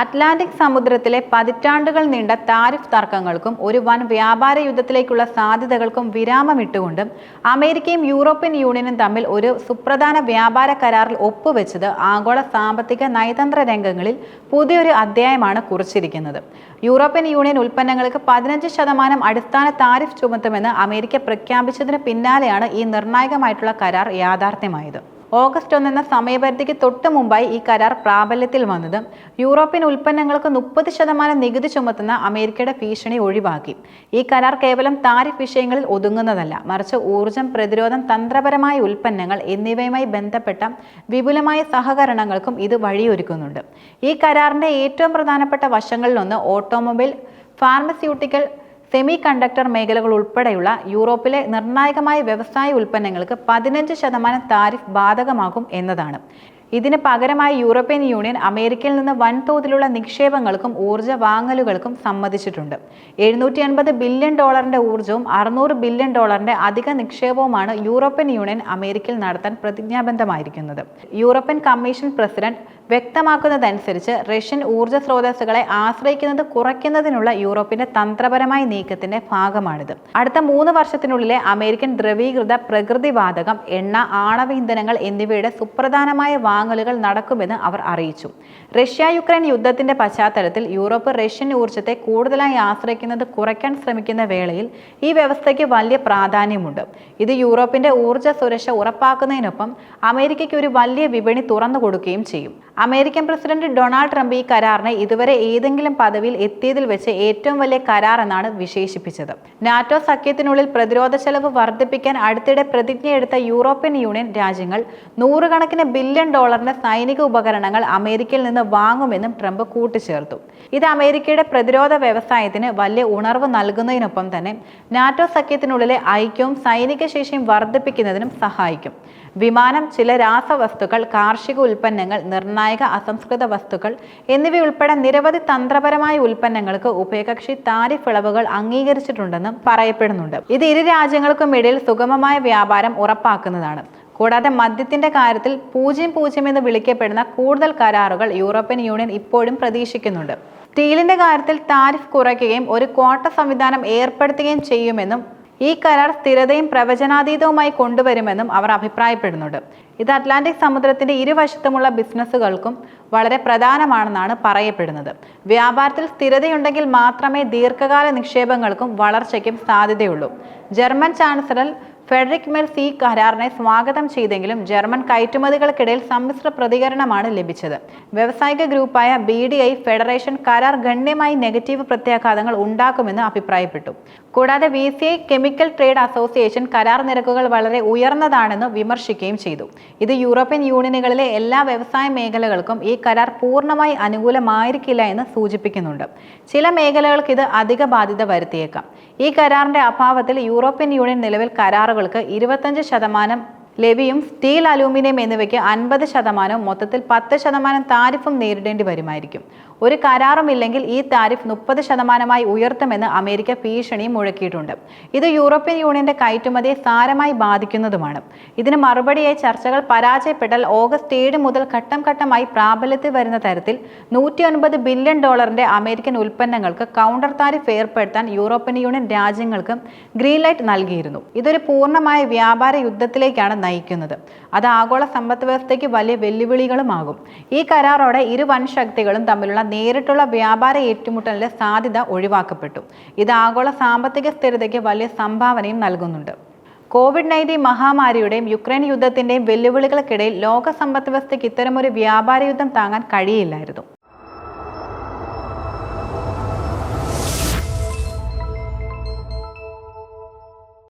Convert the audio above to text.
Atlantic സമുദ്രത്തിലെ പതിറ്റാണ്ടുകൾ നീണ്ട താരിഫ് തർക്കങ്ങൾക്കും ഒരു വൻ വ്യാപാര യുദ്ധത്തിലേക്കുള്ള സാധ്യതകൾക്കും വിരാമമിട്ടുകൊണ്ട് അമേരിക്കയും യൂറോപ്യൻ യൂണിയനും തമ്മിൽ ഒരു സുപ്രധാന വ്യാപാര കരാറിൽ ഒപ്പുവെച്ചത് ആഗോള സാമ്പത്തിക നയതന്ത്ര രംഗങ്ങളിൽ പുതിയൊരു അധ്യായമാണ് കുറിച്ചിരിക്കുന്നത്. യൂറോപ്യൻ യൂണിയൻ ഉൽപ്പന്നങ്ങൾക്ക് പതിനഞ്ച് ശതമാനം അടിസ്ഥാന താരിഫ് ചുമത്തുമെന്ന് അമേരിക്ക പ്രഖ്യാപിച്ചതിന് പിന്നാലെയാണ് ഈ നിർണായകമായിട്ടുള്ള കരാർ യാഥാർത്ഥ്യമായത്. ഓഗസ്റ്റ് ഒന്നെന്ന സമയപരിധിക്ക് തൊട്ട് മുമ്പായി ഈ കരാർ പ്രാബല്യത്തിൽ വന്നത്. യൂറോപ്യൻ ഉൽപ്പന്നങ്ങൾക്ക് മുപ്പത് ശതമാനം നികുതി ചുമത്തുന്ന അമേരിക്കയുടെ ഭീഷണി ഒഴിവാക്കി. ഈ കരാർ കേവലം താരിഫ് വിഷയങ്ങളിൽ ഒതുങ്ങുന്നതല്ല. മറിച്ച് ഊർജം പ്രതിരോധം തന്ത്രപരമായ ഉൽപ്പന്നങ്ങൾ എന്നിവയുമായി ബന്ധപ്പെട്ട വിപുലമായ സഹകരണങ്ങൾക്കും ഇത് വഴിയൊരുക്കുന്നുണ്ട്. ഈ കരാറിന്റെ ഏറ്റവും പ്രധാനപ്പെട്ട വശങ്ങളിലൊന്ന് ഓട്ടോമൊബൈൽ ഫാർമസ്യൂട്ടിക്കൽ സെമി കണ്ടക്ടർ മേഖലകൾ ഉൾപ്പെടെയുള്ള യൂറോപ്പിലെ നിർണായകമായ വ്യവസായ ഉൽപ്പന്നങ്ങൾക്ക് പതിനഞ്ച് ശതമാനം താരിഫ് ബാധകമാകും എന്നതാണ്. ഇതിന് പകരമായി യൂറോപ്യൻ യൂണിയൻ അമേരിക്കയിൽ നിന്ന് വൻതോതിലുള്ള നിക്ഷേപങ്ങൾക്കും ഊർജ വാങ്ങലുകൾക്കും സമ്മതിച്ചിട്ടുണ്ട്. എഴുന്നൂറ്റി അൻപത് ബില്യൺ ഡോളറിന്റെ ഊർജവും അറുന്നൂറ് ബില്യൺ ഡോളറിന്റെ അധിക നിക്ഷേപവുമാണ് യൂറോപ്യൻ യൂണിയൻ അമേരിക്കയിൽ നടത്താൻ പ്രതിജ്ഞാബദ്ധമായിരിക്കുന്നത്. യൂറോപ്യൻ കമ്മീഷൻ പ്രസിഡന്റ് വ്യക്തമാക്കുന്നതനുസരിച്ച് റഷ്യൻ ഊർജ സ്രോതസ്സുകളെ ആശ്രയിക്കുന്നത് കുറയ്ക്കുന്നതിനുള്ള യൂറോപ്പിന്റെ തന്ത്രപരമായ നീക്കത്തിന്റെ ഭാഗമാണിത്. അടുത്ത മൂന്ന് വർഷത്തിനുള്ളിലെ അമേരിക്കൻ ദ്രവീകൃത പ്രകൃതിവാതകം എണ്ണ ആണവ ഇന്ധനങ്ങൾ എന്നിവയുടെ സുപ്രധാനമായ വാങ്ങലുകൾ നടക്കുമെന്ന് അവർ അറിയിച്ചു. റഷ്യ യുക്രൈൻ യുദ്ധത്തിന്റെ പശ്ചാത്തലത്തിൽ യൂറോപ്പ് റഷ്യൻ ഊർജത്തെ കൂടുതലായി ആശ്രയിക്കുന്നത് കുറയ്ക്കാൻ ശ്രമിക്കുന്ന വേളയിൽ ഈ വ്യവസ്ഥയ്ക്ക് വലിയ പ്രാധാന്യമുണ്ട്. ഇത് യൂറോപ്പിന്റെ ഊർജ സുരക്ഷ ഉറപ്പാക്കുന്നതിനൊപ്പം അമേരിക്കയ്ക്ക് ഒരു വലിയ വിപണി തുറന്നു കൊടുക്കുകയും ചെയ്യും. അമേരിക്കൻ പ്രസിഡന്റ് ഡൊണാൾഡ് ട്രംപ് ഈ കരാറിനെ ഇതുവരെ ഏതെങ്കിലും പദവിയിൽ എത്തിയതിൽ വെച്ച് ഏറ്റവും വലിയ കരാർ എന്നാണ് വിശേഷിപ്പിച്ചത്. നാറ്റോ സഖ്യത്തിനുള്ളിൽ പ്രതിരോധ ചെലവ് വർദ്ധിപ്പിക്കാൻ അടുത്തിടെ പ്രതിജ്ഞയെടുത്ത യൂറോപ്യൻ യൂണിയൻ രാജ്യങ്ങൾ നൂറുകണക്കിന് ബില്യൺ ഡോളറിന്റെ സൈനിക ഉപകരണങ്ങൾ അമേരിക്കയിൽ നിന്ന് വാങ്ങുമെന്നും ട്രംപ് കൂട്ടിച്ചേർത്തു. ഇത് അമേരിക്കയുടെ പ്രതിരോധ വ്യവസായത്തിന് വലിയ ഉണർവ് നൽകുന്നതിനൊപ്പം തന്നെ നാറ്റോ സഖ്യത്തിനുള്ളിലെ ഐക്യവും സൈനിക ശേഷിയും വർദ്ധിപ്പിക്കുന്നതിനും സഹായിക്കും. വിമാനം ചില രാസവസ്തുക്കൾ കാർഷിക ഉൽപ്പന്നങ്ങൾ നിർണായക അസംസ്കൃത വസ്തുക്കൾ എന്നിവയുൾപ്പെടെ നിരവധി തന്ത്രപരമായ ഉൽപ്പന്നങ്ങൾക്ക് ഉഭയകക്ഷി താരിഫ് ഇളവുകൾ അംഗീകരിച്ചിട്ടുണ്ടെന്നും പറയപ്പെടുന്നുണ്ട്. ഇത് ഇരു രാജ്യങ്ങൾക്കും ഇടയിൽ സുഗമമായ വ്യാപാരം ഉറപ്പാക്കുന്നതാണ്. കൂടാതെ മദ്യത്തിന്റെ കാര്യത്തിൽ പൂജ്യം പൂജ്യം എന്ന് വിളിക്കപ്പെടുന്ന കൂടുതൽ കരാറുകൾ യൂറോപ്യൻ യൂണിയൻ ഇപ്പോഴും പ്രതീക്ഷിക്കുന്നുണ്ട്. സ്റ്റീലിന്റെ കാര്യത്തിൽ താരിഫ് കുറയ്ക്കുകയും ഒരു ക്വാട്ട സംവിധാനം ഏർപ്പെടുത്തുകയും ചെയ്യുമെന്നും ഈ കരാർ സ്ഥിരതയും പ്രവചനാതീതവുമായി കൊണ്ടുവരുമെന്നും അവർ അഭിപ്രായപ്പെടുന്നുണ്ട്. ഇത് അറ്റ്ലാന്റിക് സമുദ്രത്തിന്റെ ഇരുവശത്തുമുള്ള ബിസിനസ്സുകൾക്കും വളരെ പ്രധാനമാണെന്നാണ് പറയപ്പെടുന്നത്. വ്യാപാരത്തിൽ സ്ഥിരതയുണ്ടെങ്കിൽ മാത്രമേ ദീർഘകാല നിക്ഷേപങ്ങൾക്കും വളർച്ചയ്ക്കും സാധ്യതയുള്ളൂ. ജർമ്മൻ ചാൻസലർ ഫെഡറിക് മെർസി കരാറിനെ സ്വാഗതം ചെയ്തെങ്കിലും ജർമ്മൻ കയറ്റുമതികൾക്കിടയിൽ സമ്മിശ്ര പ്രതികരണമാണ് ലഭിച്ചത്. വ്യവസായിക ഗ്രൂപ്പായ ബി ഡി ഐ ഫെഡറേഷൻ കരാർ ഗണ്യമായി നെഗറ്റീവ് പ്രത്യാഘാതങ്ങൾ ഉണ്ടാക്കുമെന്ന് അഭിപ്രായപ്പെട്ടു. കൂടാതെ V C I chemical trade association കരാർ നിരക്കുകൾ വളരെ ഉയർന്നതാണെന്ന് വിമർശിക്കുകയും ചെയ്തു. ഇത് യൂറോപ്യൻ യൂണിയനുകളിലെ എല്ലാ വ്യവസായ മേഖലകൾക്കും ഈ കരാർ പൂർണമായി അനുകൂലമായിരിക്കില്ല എന്ന് സൂചിപ്പിക്കുന്നുണ്ട്. ചില മേഖലകൾക്ക് ഇത് അധിക ബാധ്യത വരുത്തിയേക്കാം. ഈ കരാറിന്റെ അഭാവത്തിൽ യൂറോപ്യൻ യൂണിയൻ നിലവിൽ കരാറുകൾക്ക് ഇരുപത്തഞ്ച് ശതമാനം ലെവിയും സ്റ്റീൽ അലൂമിനിയം എന്നിവയ്ക്ക് അൻപത് ശതമാനവും മൊത്തത്തിൽ പത്ത് ശതമാനം താരിഫും നേരിടേണ്ടി വരുമായിരിക്കും. ഒരു കരാറുമില്ലെങ്കിൽ ഈ താരിഫ് മുപ്പത് ശതമാനമായി ഉയർത്തുമെന്ന് അമേരിക്ക ഭീഷണിയും മുഴക്കിയിട്ടുണ്ട്. ഇത് യൂറോപ്യൻ യൂണിയന്റെ കയറ്റുമതിയെ സാരമായി ബാധിക്കുന്നതുമാണ്. ഇതിന് മറുപടിയായി ചർച്ചകൾ പരാജയപ്പെട്ടാൽ ഓഗസ്റ്റ് ഏഴ് മുതൽ ഘട്ടം ഘട്ടമായി പ്രാബല്യത്തിൽ വരുന്ന തരത്തിൽ നൂറ്റി ബില്യൺ ഡോളറിന്റെ അമേരിക്കൻ ഉൽപ്പന്നങ്ങൾക്ക് കൗണ്ടർ താരിഫ് ഏർപ്പെടുത്താൻ യൂറോപ്യൻ യൂണിയൻ രാജ്യങ്ങൾക്ക് ഗ്രീൻ ലൈറ്റ് നൽകിയിരുന്നു. ഇതൊരു പൂർണമായ വ്യാപാര യുദ്ധത്തിലേക്കാണ് നയിക്കുന്നത്. അത് ആഗോള സമ്പദ് വ്യവസ്ഥയ്ക്ക് വലിയ വെല്ലുവിളികളുമാകും. ഈ കരാറോടെ ഇരു വൻ ശക്തികളും തമ്മിലുള്ള നേരിട്ടുള്ള വ്യാപാര ഏറ്റുമുട്ടലിന്റെ സാധ്യത ഒഴിവാക്കപ്പെട്ടു. ഇത് ആഗോള സാമ്പത്തിക സ്ഥിരതയ്ക്ക് വലിയ സംഭാവനയും നൽകുന്നുണ്ട്. കോവിഡ് നയന്റീൻ മഹാമാരിയുടെയും യുക്രൈൻ യുദ്ധത്തിന്റെയും വെല്ലുവിളികൾക്കിടയിൽ ലോക സമ്പദ് വ്യവസ്ഥയ്ക്ക് ഇത്തരമൊരു വ്യാപാര യുദ്ധം താങ്ങാൻ കഴിയില്ലായിരുന്നു.